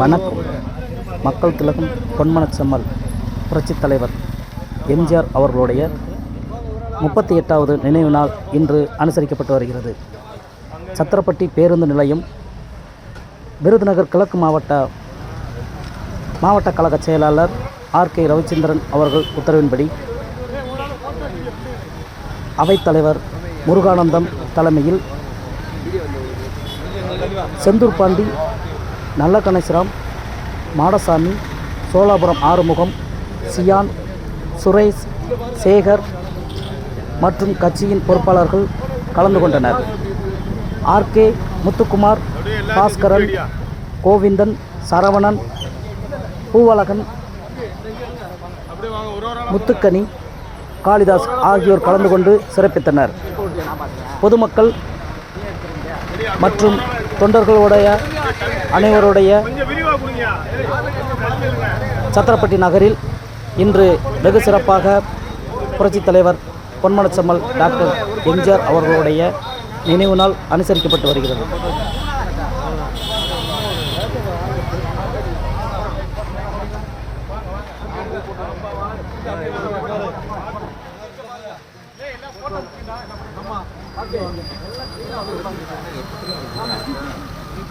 வணக்கம். மக்கள் திலகம் பொன்மனச்செம்மல் புரட்சித் தலைவர் எம்ஜிஆர் அவர்களுடைய முப்பத்தி எட்டாவது நினைவு நாள் இன்று அனுசரிக்கப்பட்டு வருகிறது. சத்திரப்பட்டி பேருந்து நிலையம் விருதுநகர் கிழக்கு மாவட்ட மாவட்ட கழக செயலாளர் ஆர் கே ரவிச்சந்திரன் அவர்கள் உத்தரவின்படி அவைத்தலைவர் முருகானந்தம் தலைமையில் செந்தூர் பாண்டி நல்ல கணேசராம் மாடசாமி சோலாபுரம் ஆறுமுகம் சியான் சுரேஷ் சேகர் மற்றும் கட்சியின் பொறுப்பாளர்கள் கலந்து கொண்டனர். ஆர்கே முத்துக்குமார் பாஸ்கரன் கோவிந்தன் சரவணன் பூவழகன் முத்துக்கனி காளிதாஸ் ஆகியோர் கலந்து கொண்டு சிறப்பித்தனர். பொதுமக்கள் மற்றும் தொண்டர்களுடைய அனைவருடைய சத்திரப்பட்டி நகரில் இன்று வெகு சிறப்பாக புரட்சித் தலைவர் பொன்மனச்செம்மல் டாக்டர் எம்ஜிஆர் அவர்களுடைய நினைவு நாள் அனுசரிக்கப்பட்டு வருகிறது.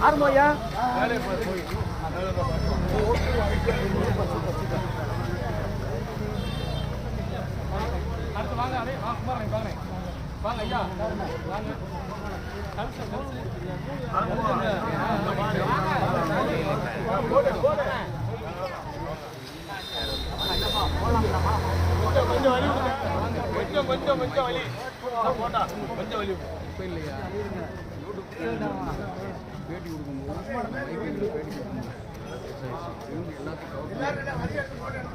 ஆரம்பையா அடுத்து வாங்க அதே வாங்க வாங்க வாங்க ஐயா. வாங்க. கொஞ்சம் கொஞ்சம் கொஞ்சம் வலி. போட்டா கொஞ்சம் வலி. போயிடலையா பேட்டி கொடுக்கும்போது மைக்கேலுக்கு பேட்டி கொடுக்கும்போது இவங்க எல்லாத்தையும் பெரிய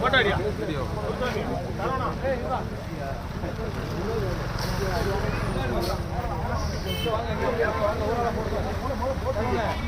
போட்டாடியா வாங்க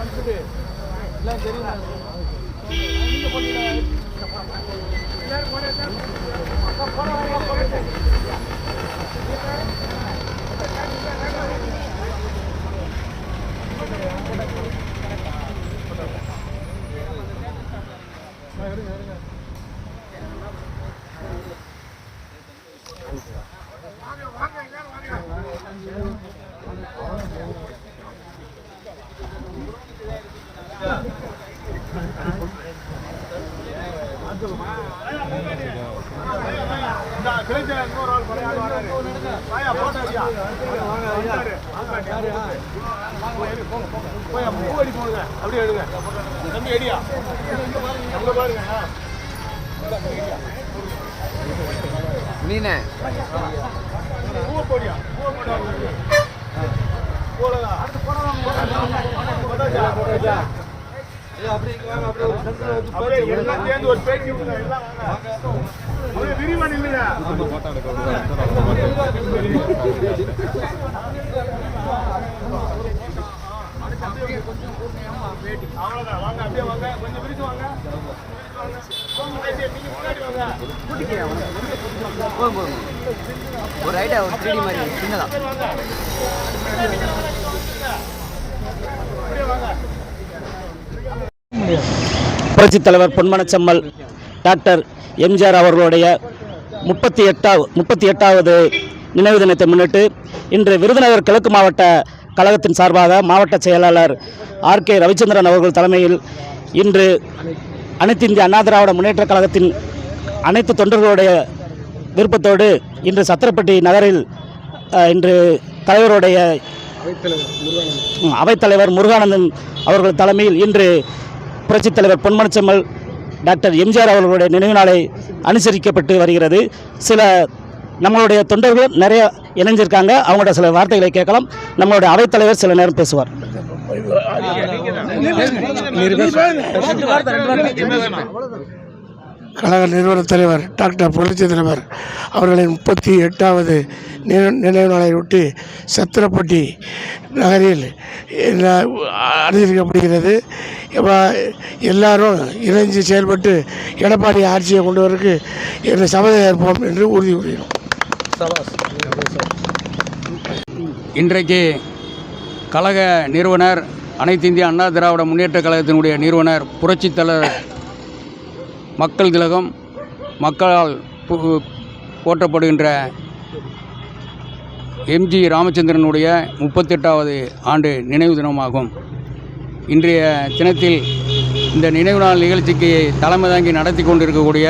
தெரியும் அப்படியே எடுங்க. தம்பி எடியா? அங்க பாருங்க மீனே. பூவை போடியா? பூவை போடா போடலாம் அடுத்து போடாதா போடாதா அப்படியே வாங்க அப்படியே வாங்க கொஞ்சம் விரிச்சு ஒரு ஐடியா ஒரு த்ரீ மாதிரி சின்னதா. புரட்சித் தலைவர் பொன்மனச்செம்மல் டாக்டர் எம்ஜிஆர் அவர்களுடைய முப்பத்தி எட்டாவது முப்பத்தி எட்டாவது நினைவு தினத்தை முன்னிட்டு இன்று விருதுநகர் கிழக்கு மாவட்ட கழகத்தின் சார்பாக மாவட்ட செயலாளர் ஆர் கே ரவிச்சந்திரன் அவர்கள் தலைமையில் இன்று அனைத்து இந்திய அண்ணா திராவிட முன்னேற்ற கழகத்தின் அனைத்து தொண்டர்களுடைய விருப்பத்தோடு இன்று சத்திரப்பட்டி நகரில் இன்று தலைவருடைய அவைத்தலைவர் முருகானந்தன் அவர்கள் தலைமையில் இன்று புரட்சித் தலைவர் பொன்மனச்செம்மல் டாக்டர் எம்ஜிஆர் அவர்களுடைய நினைவு நாளை அனுசரிக்கப்பட்டு வருகிறது. சில நம்மளுடைய தொண்டர்கள் நிறைய இணைஞ்சிருக்காங்க. அவங்களோட சில வார்த்தைகளை கேட்கலாம். நம்மளுடைய அவைத்தலைவர் சில நேரம் பேசுவார். கழக நிறுவன தலைவர் டாக்டர் புரட்சி தலைவர் அவர்களின் முப்பத்தி எட்டாவது நினை- நினைவு நாளையொட்டி சத்திரப்பட்டி நகரில் எல்லா- அனுசரிக்கப்படுகிறது எல்லாரும் இணைஞ்சு செயல்பட்டு எடப்பாடி ஆட்சியை கொண்டு வரக்கு என்ற சபதம் ஏற்போம் என்று உறுதி கூறினோம் இன்றைக்கு கழக நிறுவனர் அனைத்து இந்திய அண்ணா திராவிட முன்னேற்ற கழகத்தினுடைய நிறுவனர் புரட்சித் தலைவர் மக்கள் திலகம் மக்களால் போற்றப்படுகின்ற எம்ஜி ராமச்சந்திரனுடைய முப்பத்தெட்டாவது ஆண்டு நினைவு தினமாகும். இன்றைய தினத்தில் இந்த நினைவு நாள் நிகழ்ச்சிக்கு தலைமை தாங்கி நடத்தி கொண்டிருக்கக்கூடிய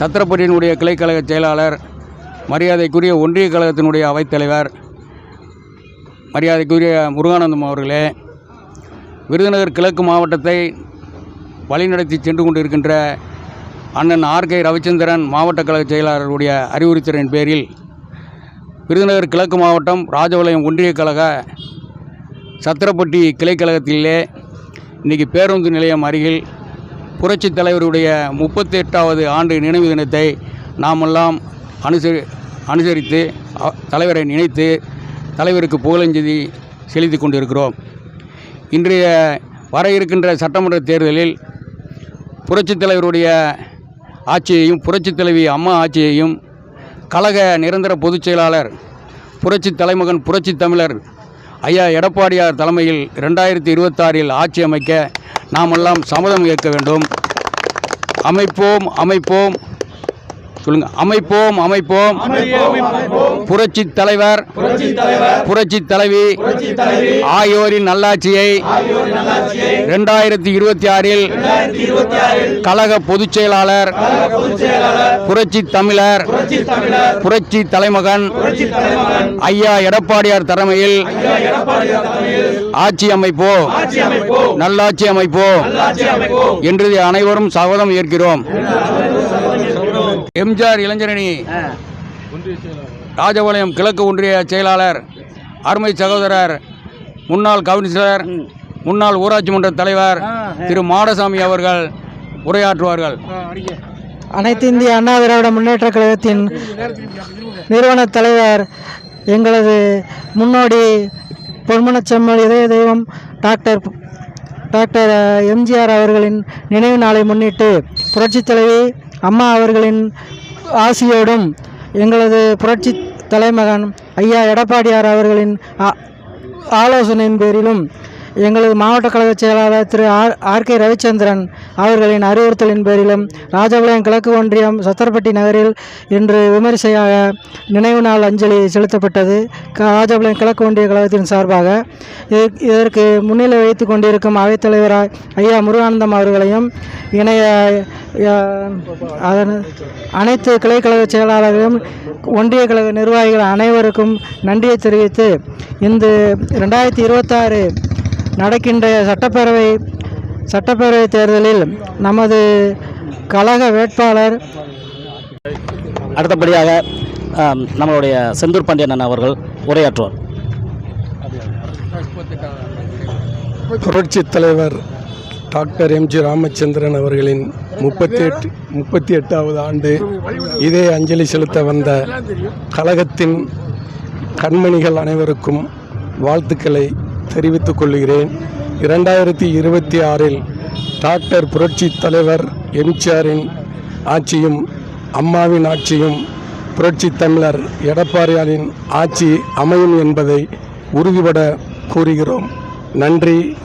சத்திரப்பட்டியினுடைய கிளைக்கழக செயலாளர் மரியாதைக்குரிய ஒன்றிய கழகத்தினுடைய அவைத்தலைவர் மரியாதைக்குரிய முருகானந்தம் அவர்களே விருதுநகர் கிழக்கு மாவட்டத்தை வழிநடத்தி சென்று கொண்டிருக்கின்ற அண்ணன் ஆர் கே ரவிச்சந்திரன் மாவட்ட கழக செயலாளருடைய அறிவுறுத்தலின் பேரில் விருதுநகர் கிழக்கு மாவட்டம் ராஜபாளையம் ஒன்றிய கழக சத்திரப்பட்டி கிளைக்கழகத்திலே இன்றைக்கி பேருந்து நிலையம் அருகில் புரட்சித் தலைவருடைய முப்பத்தி எட்டாவது ஆண்டு நினைவு தினத்தை நாமெல்லாம் அனுசரி அனுசரித்து தலைவரை நினைத்து தலைவருக்கு புகழஞ்சதி செலுத்தி கொண்டிருக்கிறோம். இன்றைய வர இருக்கின்ற சட்டமன்ற தேர்தலில் புரட்சித் தலைவருடைய ஆட்சியையும் புரட்சித் தலைவி அம்மா ஆட்சியையும் கழக நிரந்தர பொதுச் செயலாளர் புரட்சி தலைமகன் புரட்சி தமிழர் ஐயா எடப்பாடியார் தலைமையில் ரெண்டாயிரத்தி இருபத்தாறில் ஆட்சி அமைக்க நாமெல்லாம் சம்மதம் ஏற்க வேண்டும். அமைப்போம் அமைப்போம். சொல்லுங்க. அமைப்போம் அமைப்போம். புரட்சி தலைவர். புரட்சி தலைவி. ஆகியோரின் நல்லாட்சியை இரண்டாயிரத்தி இருபத்தி ஆறில் கழக பொதுச் செயலாளர் புரட்சி தமிழர் புரட்சி தலைமகன் ஐயா எடப்பாடியார் தலைமையில் ஆட்சி அமைப்போம். நல்லாட்சி அமைப்போம். என்று அனைவரும் சபதம் ஏற்கிறோம். எம்ஜிஆர் இளைஞரணி ராஜபாளையம் கிழக்கு ஒன்றிய செயலாளர் அருமை சகோதரர் முன்னாள் கவுன்சிலர் முன்னாள் ஊராட்சி மன்ற தலைவர் திரு மாடசாமி அவர்கள் உரையாற்றுவார்கள். அனைத்து இந்திய அண்ணா திராவிட முன்னேற்ற கழகத்தின் நிறுவன தலைவர் எங்களது முன்னோடி பொன்மனச்செம்மல் இதய தெய்வம் டாக்டர் டாக்டர் எம்ஜிஆர் அவர்களின் நினைவு நாளை முன்னிட்டு புரட்சித் தலைவி அம்மா அவர்களின் ஆசியோடும் எங்களது புரட்சி தலைமகன் ஐயா எடப்பாடியார் அவர்களின் ஆ- ஆலோசனையின் பேரிலும் எங்களது மாவட்ட கழக செயலாளர் Thiru R R K Ravichandran அவர்களின் அறிவுறுத்தலின் பேரிலும் ராஜபாளையம் கிழக்கு ஒன்றியம் சத்தர்பட்டி நகரில் இன்று விமரிசையாக நினைவு நாள் அஞ்சலி செலுத்தப்பட்டது. க- ராஜபாளையம் கிழக்கு ஒன்றிய கழகத்தின் சார்பாக இதற்கு- இதற்கு முன்னிலை வைத்து கொண்டிருக்கும் அவைத்தலைவராய் ஐயா முருகானந்தம் அவர்களையும் இணைய அதன் அனைத்து கிளைக்கழக செயலாளர்களும் ஒன்றிய கழக நிர்வாகிகள் அனைவருக்கும் நன்றியை தெரிவித்து இந்த ரெண்டாயிரத்தி இருபத்தாறு நடக்கின்ற சட்டப்பேரவை சட்டப்பேரவை தேர்தலில் நமது கழக வேட்பாளர் அடுத்தபடியாக நம்மளுடைய செந்தூர் பாண்டியன் அண்ணன் அவர்கள் உரையாற்றுவார். புரட்சி தலைவர் டாக்டர் எம்ஜி ராமச்சந்திரன் அவர்களின் முப்பத்தி எட்டு முப்பத்தி எட்டாவது ஆண்டு இதே அஞ்சலி செலுத்த வந்த கழகத்தின் கண்மணிகள் அனைவருக்கும் வாழ்த்துக்களை தெரிவித்துக் கொள்கிறேன். இரண்டாயிரத்தி இருபத்தி ஆறில் டாக்டர் புரட்சி தலைவர் எம்ஜிஆரின் ஆட்சியும் அம்மாவின் ஆட்சியும் புரட்சி தமிழர் எடப்பாடியாரின் ஆட்சி அமையும் என்பதை உறுதிபட கூறுகிறோம். நன்றி.